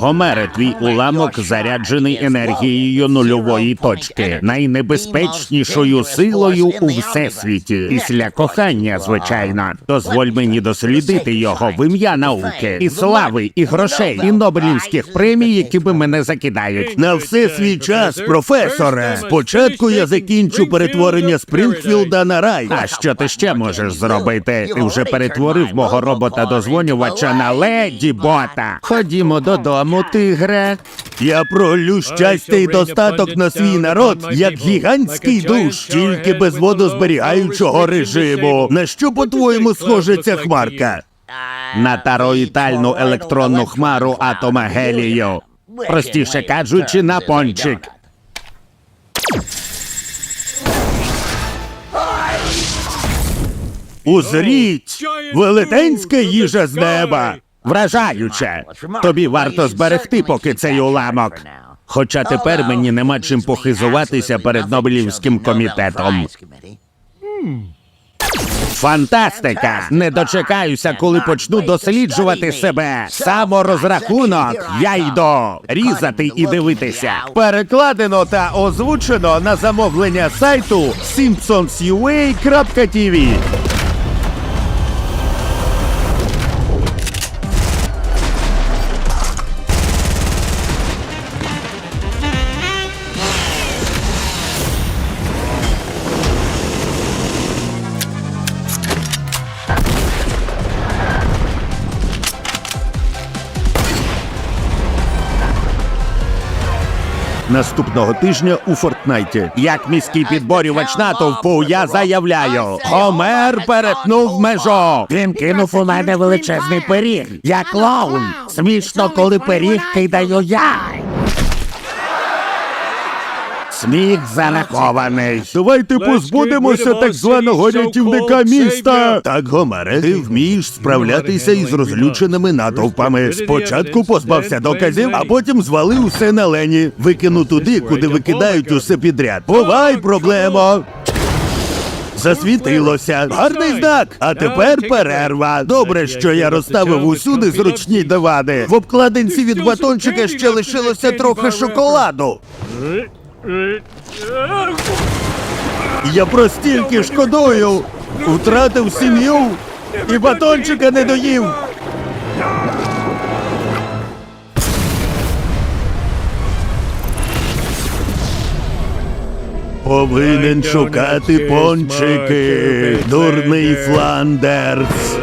Гомере, твій уламок заряджений енергією нульової точки, найнебезпечнішою силою у всесвіті. Після кохання, звичайно. Дозволь мені дослідити його в ім'я науки, і слави, і грошей, і нобелівських премій, які би мене закидають. На все свій час, професоре. Спочатку я закінчу перетворення Спрінгфілда на рай. А що ти ще можеш зробити? Ти вже перетворив мого робота-дозвонювача на леді бота. Ходімо додому, тигре. Я пролю щастя і достаток на свій народ, як гігантський душ, тільки без водозберігаючого режиму. На що, по-твоєму, схоже ця хмарка? На тароїтальну електронну хмару атома гелію. Простіше кажучи, на пончик. Узріть! Велетенська їжа з неба! Вражаюче. Тобі варто зберегти поки цей уламок. Хоча тепер мені нема чим похизуватися перед Нобелівським комітетом. Фантастика! Не дочекаюся, коли почну досліджувати себе. Саморозрахунок. Я йду різати і дивитися. Перекладено та озвучено на замовлення сайту simpsonsua.tv Наступного тижня у Фортнайті. Як міський підборювач натовпу, я заявляю, Гомер перетнув межу. Він кинув у мене величезний пиріг. Я клоун. Смішно, коли пиріг кидаю я. Сміх зарахований. Давайте позбудемося так званого рятівника міста. Так, Гомере, ти вмієш справлятися із розлюченими натовпами. Спочатку позбався доказів, а потім звалив усе на лені. Викину туди, куди викидають усе підряд. Бувай, проблемо. Засвітилося. Гарний знак. А тепер перерва. Добре, що я розставив усюди зручні дивани. В обкладинці від батончика ще лишилося трохи шоколаду. Я про стільки шкодую. Втратив сім'ю і батончика не доїв. Повинен шукати пончики, дурний Фландерс.